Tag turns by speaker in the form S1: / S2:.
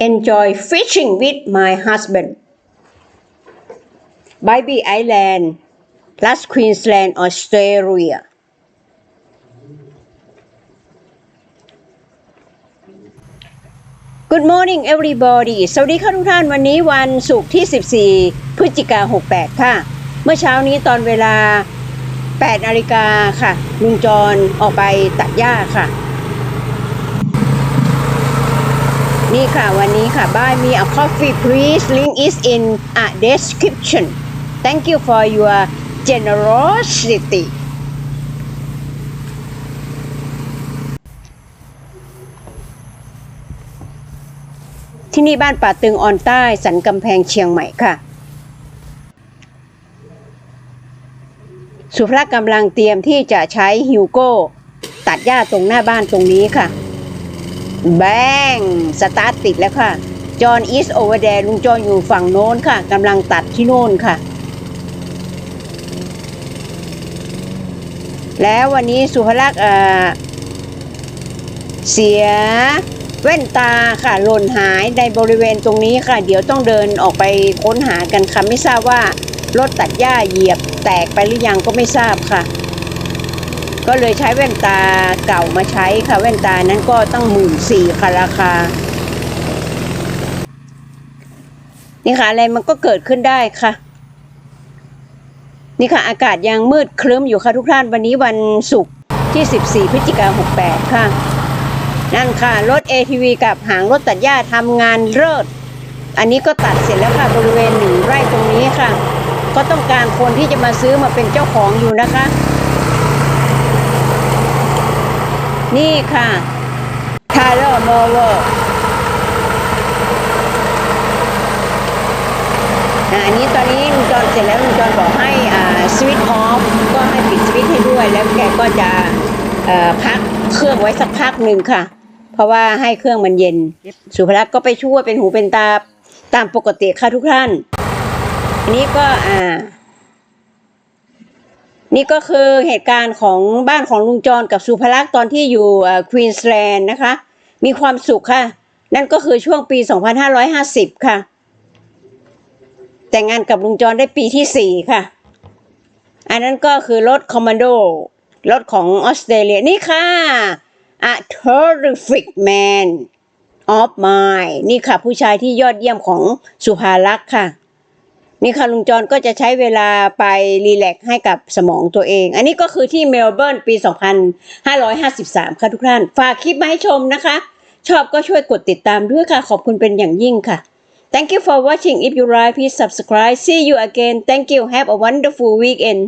S1: enjoy fishing with my husband. Bybee Island, plus Queensland, Australia. Good morning everybody สวัสดีค่ะทุกท่านวันนี้วันศุกร์ที่ 14 พฤศจิกา68 ค่ะ เมื่อเช้านี้ตอนเวลา8นาฬิกาค่ะ ลุงจรออกไปตัดหญ้าค่ะ นี่ค่ะวันนี้ค่ะ buy me a coffee please link is in a description thank you for your generosity ที่นี่บ้านป่าตึงออนใต้สันกำแพงเชียงใหม่ค่ะ สุภลักษณ์กำลังเตรียมที่จะใช้ฮิวโก้ ตัดหญ้าตรงหน้าบ้านตรงนี้ค่ะ แบงสตาร์ทติดแล้วค่ะจอห์นอีสโอเวอร์แดลุงจอห์นอยู่ฝั่งโน้นค่ะกำลังตัดที่โน่นค่ะ แล้ววันนี้สุภลักษ์เอ่อเสียแว่นตาค่ะหล่นหายในบริเวณตรงนี้ค่ะ เดี๋ยวต้องเดินออกไปค้นหากันค่ะ ไม่ทราบว่ารถตัดหญ้าเหยียบแตกไปหรือยังก็ไม่ทราบค่ะ ก็เลยใช้แว่นตาเก่ามาใช้ค่ะแว่นตานั้นก็ตั้งหมื่นสี่ค่ะราคา นี่ค่ะอะไรมันก็เกิดขึ้นได้ค่ะ นี่ค่ะอากาศยังมืดครึ้มอยู่ค่ะทุกท่านวันนี้วันศุกร์ที่ 14 พฤศจิกายน68 ค่ะ นั่นค่ะ รถ ATV กับหางรถตัดหญ้าทำงานเลิศอันนี้ก็ตัดเสร็จแล้วค่ะบริเวณหนึ่งไร่ตรงนี้ค่ะ ก็ต้องการคนที่จะมาซื้อมาเป็นเจ้าของอยู่นะคะ นี่ค่ะทาร์เลอร์โมเวอร์อันนี้ตอนนี้ลุงจอนเสร็จแล้วลุงจอนบอกให้อ่าสวิตช์ออฟก็ให้ปิดสวิตช์ให้ด้วย แล้วแกก็จะเอ่อพักเครื่องไว้สักพักหนึ่งค่ะ เพราะว่าให้เครื่องมันเย็น สุภลักษณ์ก็ไปช่วยเป็นหูเป็นตาตามปกติค่ะทุกท่าน อันนี้ก็อ่า นี่ก็คือเหตุการณ์ของบ้านของลุงจรกับสุภลักษณ์ตอนที่อยู่ควีนสแลนด์นะคะ มีความสุขค่ะ นั่นก็คือช่วงปี 2550 ค่ะ แต่งงานกับลุงจรได้ปีที่ 4 ค่ะ อันนั้นก็คือรถคอมมานโดรถของออสเตรเลียนี่ค่ะ A terrific man of mine นี่ค่ะ ผู้ชายที่ยอดเยี่ยมของสุภาลักษณ์ค่ะ นี่ค่ะลุงจอนก็จะใช้เวลาไปรีแลกซ์ให้กับสมองตัวเอง อันนี้ก็คือที่เมลเบิร์นปี 2553 ค่ะทุกท่าน ฝากคลิปมาให้ชมนะคะ ชอบก็ช่วยกดติดตามด้วยค่ะ ขอบคุณเป็นอย่างยิ่งค่ะ Thank you for watching if you like please subscribe see you again thank you have a wonderful weekend